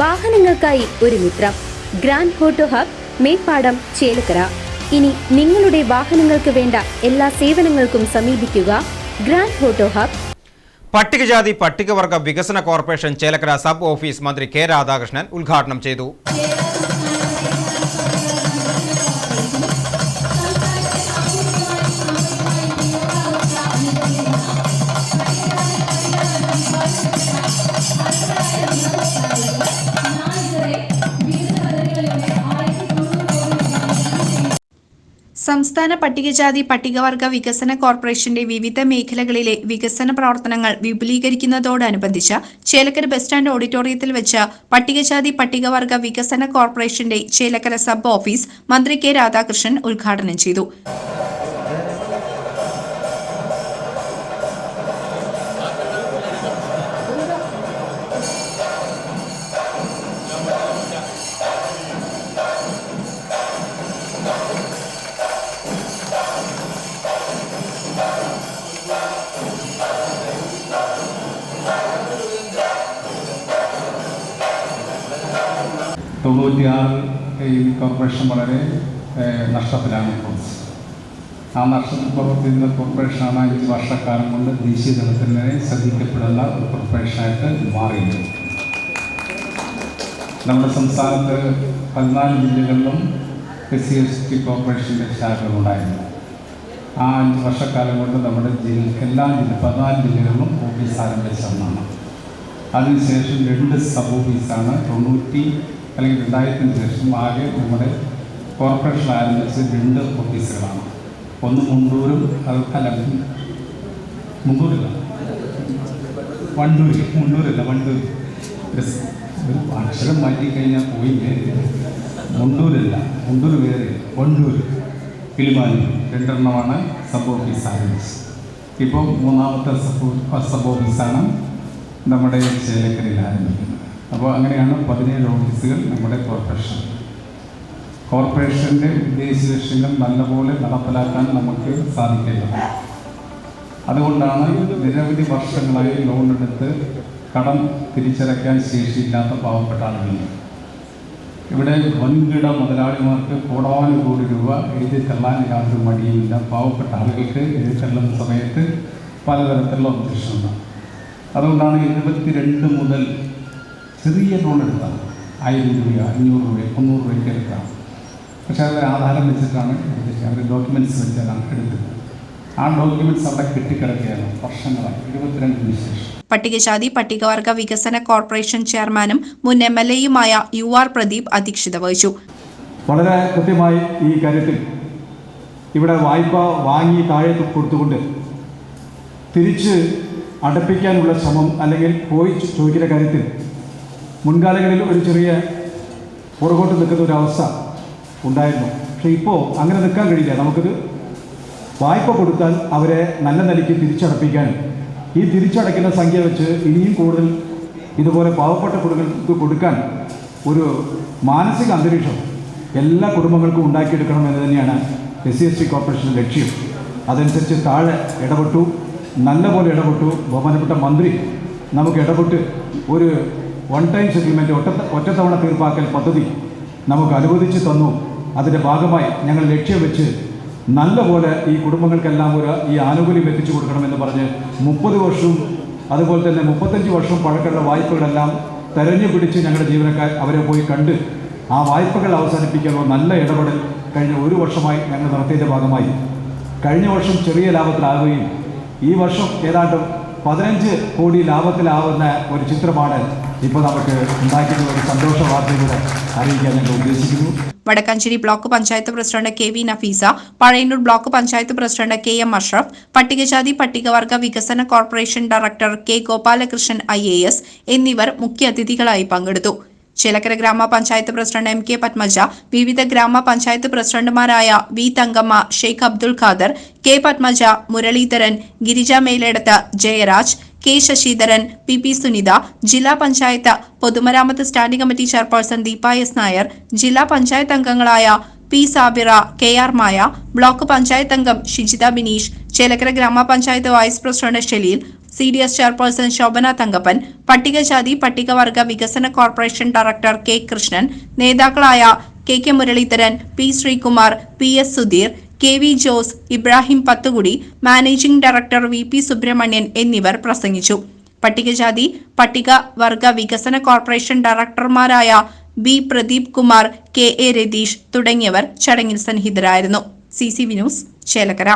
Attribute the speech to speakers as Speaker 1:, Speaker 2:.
Speaker 1: വാഹനങ്ങൾക്കായി ഒരു മിത്രം. Grand auto hub Meppadam Chelakkara. ഇനി നിങ്ങളുടെ വാഹനങ്ങൾക്ക് വേണ്ട എല്ലാ സേവനങ്ങൾക്കും സമീപിക്കുക ഗ്രാൻഡ് ഹോട്ടോ ഹബ്.
Speaker 2: പട്ടികജാതി പട്ടികവർഗ വികസന കോർപ്പറേഷൻ ചേലക്കര സബ് ഓഫീസ് മന്ത്രി കെ രാധാകൃഷ്ണൻ ഉദ്ഘാടനം ചെയ്തു.
Speaker 3: സംസ്ഥാന പട്ടികജാതി പട്ടികവർഗ വികസന കോർപ്പറേഷന്റെ വിവിധ മേഖലകളിലെ വികസന പ്രവർത്തനങ്ങൾ വിപുലീകരിക്കുന്നതോടനുബന്ധിച്ച് ചേലക്കര ബസ് സ്റ്റാൻഡ് ഓഡിറ്റോറിയത്തിൽ വെച്ച് പട്ടികജാതി പട്ടികവർഗ വികസന കോർപ്പറേഷന്റെ ചേലക്കര സബ് ഓഫീസ് മന്ത്രി കെ രാധാകൃഷ്ണൻ ഉദ്ഘാടനം ചെയ്തു.
Speaker 4: തൊണ്ണൂറ്റിയാറ് ഈ കോർപ്പറേഷൻ വളരെ നഷ്ടത്തിലാണ് ഇപ്പോൾ. ആ നഷ്ടത്തിൽ പ്രവർത്തിക്കുന്ന കോർപ്പറേഷനാണ് അഞ്ച് വർഷക്കാലം കൊണ്ട് ദേശീയ തലത്തിൽ തന്നെ ശ്രദ്ധിക്കപ്പെടുന്ന ഒരു കോർപ്പറേഷനായിട്ട് മാറിയത്. നമ്മുടെ സംസ്ഥാനത്ത് പതിനാല് ജില്ലകളിലും എസ് സി എസ് ടി കോർപ്പറേഷന്റെ ശാഖകളുണ്ടായിരുന്നു ആ അഞ്ച് വർഷക്കാലം കൊണ്ട് നമ്മുടെ ജില്ല എല്ലാ ജില്ല പതിനാല് ജില്ലകളിലും ഓഫീസ് ആരംഭിച്ചതാണ് അതിനുശേഷം രണ്ട് സബ് ഓഫീസാണ് തൊണ്ണൂറ്റി അല്ലെങ്കിൽ രണ്ടായിരത്തിന് ശേഷം ആകെ നമ്മുടെ കോർപ്പറേഷൻ ആരംഭിച്ച രണ്ട് ഓഫീസുകളാണ്. ഒന്ന് മുണ്ടൂരും അത് അല്ല മുണ്ടൂരില്ല? വണ്ടൂര് മുണ്ടൂരില്ല വണ്ടൂര്. ഒരു അക്ഷരം മാറ്റിക്കഴിഞ്ഞാൽ പോയി മുണ്ടൂരല്ല മുണ്ടൂർ വേറെ വണ്ടൂർ കിളിമാനൂർ രണ്ടെണ്ണമാണ് സബ് ഓഫീസ് ആരംഭിച്ചത്. ഇപ്പോൾ മൂന്നാമത്തെ സബ് സബ് ഓഫീസാണ് നമ്മുടെ ചേലക്കരയിൽ ആരംഭിക്കുന്നത്. അപ്പോൾ അങ്ങനെയാണ് പതിനേഴ് ഓഫീസുകൾ നമ്മുടെ കോർപ്പറേഷൻ കോർപ്പറേഷന്റെ ഉദ്ദേശ ലക്ഷ്യങ്ങൾ നല്ലപോലെ നടപ്പിലാക്കാൻ നമുക്ക് സാധിക്കില്ല അതുകൊണ്ടാണ് നിരവധി വർഷങ്ങളായി ലോൺ എടുത്ത് കടം തിരിച്ചടയ്ക്കാൻ ശേഷിയില്ലാത്ത പാവപ്പെട്ട ആളുകൾ. ഇവിടെ വൻകിട മുതലാളിമാർക്ക് കോടാനുകോടി രൂപ എഴുതി തള്ളാൻ യാതൊരു മടിയുമില്ല. പാവപ്പെട്ട ആളുകൾക്ക് എഴുതി തള്ളുന്ന സമയത്ത് പലതരത്തിലുള്ള പ്രശ്നമാണ് അതുകൊണ്ടാണ് എഴുപത്തിരണ്ട് മുതൽ ചെറിയ ലോൺ എടുത്താൽ ആയിരം രൂപ അഞ്ഞൂറ് രൂപ മുന്നൂറ് രൂപയ്ക്ക് എടുക്കാം. പക്ഷേ അവർ ആധാരം വെച്ചിട്ടാണ് എടുത്തത് അവർ ഡോക്യുമെന്റ്സ് വെച്ചാണ് എടുത്തത്. ആ ഡോക്യുമെന്റ്സ് അവിടെ കെട്ടിക്കിടക്കുകയാണ് വർഷങ്ങളായി. ഇരുപത്തിരണ്ടിന് ശേഷം.
Speaker 3: പട്ടികജാതി പട്ടികവർഗ വികസന കോർപ്പറേഷൻ ചെയർമാനും മുൻ എം എൽ എയുമായ യു ആർ പ്രദീപ് അധ്യക്ഷത വഹിച്ചു.
Speaker 5: വളരെ കൃത്യമായി ഈ കാര്യത്തിൽ ഇവിടെ വായ്പ വാങ്ങി താഴെ കൊടുത്തുകൊണ്ട് തിരിച്ച് അടപ്പിക്കാനുള്ള ശ്രമം അല്ലെങ്കിൽ പോയി ചോദിക്കുന്ന കാര്യത്തിൽ മുൻകാലങ്ങളിൽ ഒരു ചെറിയ പുറകോട്ട് നിൽക്കുന്ന ഒരു അവസ്ഥ ഉണ്ടായിരുന്നു. പക്ഷേ ഇപ്പോൾ അങ്ങനെ നിൽക്കാൻ കഴിയില്ല. നമുക്കിത് വായ്പ കൊടുത്താൽ അവരെ നല്ല നിലയ്ക്ക് തിരിച്ചടപ്പിക്കാനും ഈ തിരിച്ചടയ്ക്കുന്ന സംഖ്യ വെച്ച് ഇനിയും കൂടുതൽ ഇതുപോലെ പാവപ്പെട്ട കുടുംബങ്ങൾക്ക് കൊടുക്കാൻ ഒരു മാനസിക അന്തരീക്ഷം എല്ലാ കുടുംബങ്ങൾക്കും ഉണ്ടാക്കിയെടുക്കണം എന്ന് തന്നെയാണ് എസ് സി എസ് ടി കോർപ്പറേഷന്റെ ലക്ഷ്യം. അതനുസരിച്ച് താഴെ ഇടപെട്ടു നല്ലപോലെ ഇടപെട്ടു. ബഹുമാനപ്പെട്ട മന്ത്രി നമുക്ക് ഇടപെട്ട് ഒരു വൺ ടൈം സെറ്റിൽമെന്റ് ഒറ്റ ഒറ്റത്തവണ തീർപ്പാക്കൽ പദ്ധതി നമുക്ക് അനുവദിച്ച് തന്നു. അതിന്റെ ഭാഗമായി ഞങ്ങൾ ലക്ഷ്യം വെച്ച് നല്ലപോലെ ഈ കുടുംബങ്ങൾക്കെല്ലാം ഒരു ഈ ആനുകൂല്യം എത്തിച്ചു കൊടുക്കണമെന്ന് പറഞ്ഞ് മുപ്പത് വർഷവും അതുപോലെ തന്നെ മുപ്പത്തഞ്ച് വർഷം പഴക്കമുള്ള വായ്പകളെല്ലാം തെരഞ്ഞു പിടിച്ച് ഞങ്ങളുടെ ജീവനക്കാർ അവരെ പോയി കണ്ട് ആ വായ്പകൾ അവസാനിപ്പിക്കാനുള്ള നല്ല ഇടപെടൽ കഴിഞ്ഞ ഒരു വർഷമായി ഞങ്ങൾ നടത്തിയതിന്റെ ഭാഗമായി. കഴിഞ്ഞ വർഷം ചെറിയ ലാഭത്തിലാകുകയും ഈ വർഷം ഏതാണ്ട് പതിനഞ്ച് കോടി ലാഭത്തിലാവുന്ന ഒരു ചിത്രമാണ് ഇപ്പോൾ നമുക്ക് ഉണ്ടാക്കിയിട്ടുള്ള ഒരു സന്തോഷ വാർത്തയിലൂടെ അറിയിക്കാൻ ഞങ്ങൾ ഉദ്ദേശിക്കുന്നു.
Speaker 3: Vadakkanchery block panchayat president K V Nafeesa Pazhayannur block panchayat president K M Ashraf പട്ടികജാതി പട്ടികവർഗ വികസന കോർപ്പറേഷൻ ഡയറക്ടർ കെ ഗോപാലകൃഷ്ണൻ ഐ എന്നിവർ മുഖ്യാതിഥികളായി പങ്കെടുത്തു. ചേലക്കര ഗ്രാമപഞ്ചായത്ത് പ്രസിഡന്റ് എം കെ പത്മജ വിവിധ ഗ്രാമപഞ്ചായത്ത് പ്രസിഡന്റുമാരായ V Thankamma Sheikh Abdul Khader K Padmaja Muraleedharan Girija Meledath Jayaraj K Sasidharan P P Sunitha ജില്ലാ പഞ്ചായത്ത് പൊതുമരാമത്ത് standing committee chairperson Deepa S Nair ജില്ലാ പഞ്ചായത്ത് അംഗങ്ങളായ P Sabira K R Maya block panchayat അംഗം Shijitha Bineesh Chelakkara gramapanchayat vice president Shaleel C D S chairperson Shobhana Thankappan പട്ടികജാതി പട്ടികവർഗ വികസന corporation director K Krishnan നേതാക്കളായ K K Muraleedharan P Sreekumar P S Sudheer K V Jose Ibrahim Pathukudi managing director V P Subramanian എന്നിവർ പ്രസംഗിച്ചു. പട്ടികജാതി പട്ടിക വർഗ വികസന corporation ഡയറക്ടർമാരായ B Pradeep Kumar K A Ratheesh തുടങ്ങിയവർ ചടങ്ങിൽ സന്നിഹിതരായിരുന്നു. C C V news Chelakkara.